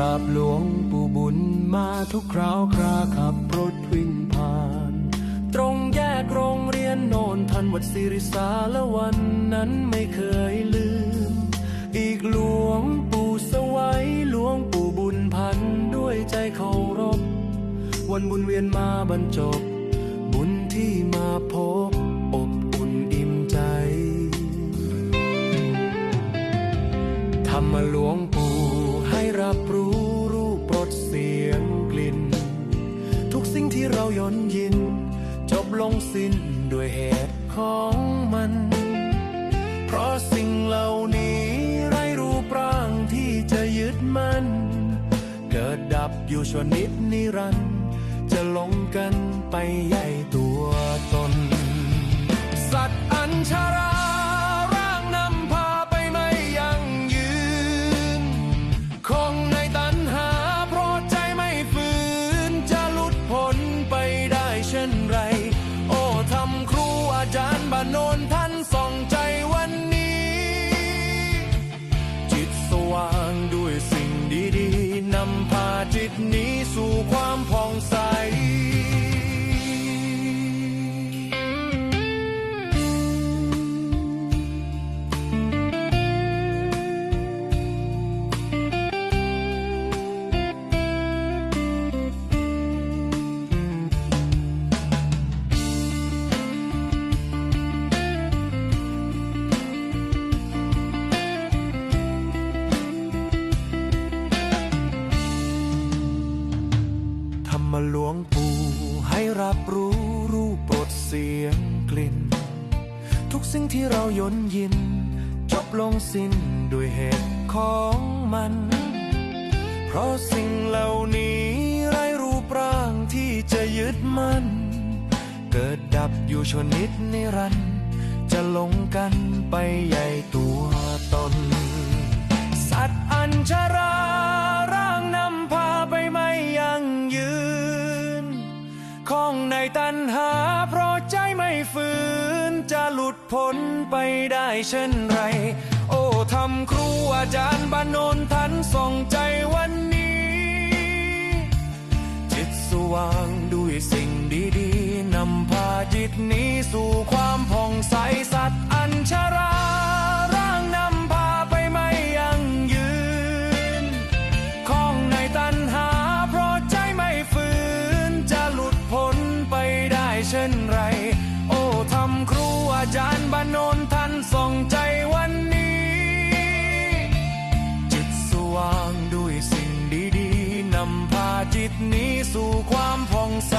ราบหลวงปู่บุญมาทุกคราวคราขับรถวิ่งผ่าน ตรงแยกโรงเรียนโนนทันวัดสิริสาและวันนั้นไม่เคยลืม อีกหลวงปู่สวัยหลวงปู่บุญพันด้วยใจเคารพ วันบุญเวียนมาบรรจบ บุญที่มาพบอบอุ่นอิ่มใจธรรมหลวงปู่ รับรู้รูปรสเสียงกลิ่น ทุกสิ่งที่เราย้อนยิน จบลงสิ้นด้วยเหตุของมัน เพราะสิ่งเหล่านี้ไร้รูปร่างที่จะยึดมันเกิดดับอยู่ชวนิดนิรันดร์จะหลงกันไปใหญ่ตัวตน โนนท่านส่องใจวันนี้ จิตสว่างด้วยสิ่งดีๆนำพาจิตนี้สู่ความผ่องใส ให้รับรู้รูปรสเสียงกลิ่น ทุกสิ่งที่เรายนยิน จบลงสิ้นด้วยเหตุของมัน เพราะสิ่งเหล่านี้ไร้รูปร่างที่จะยึดมันเกิดดับอยู่ชนิดนิรันดร์จะหลงกันไป ของในตันหา เพราะใจไม่ฝืน จะหลุดพ้นไปได้เช่นไร โอ้ทำครูอาจารย์บานนนทันส่งใจวัน จารย์บานโนนทันส่องใจวันนี้ จิตสว่างด้วยสิ่งดีๆนำพาจิตนี้สู่ความผ่องใส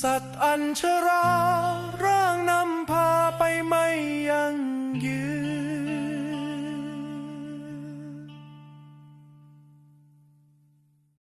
สัตว์อัญชราร่างนำ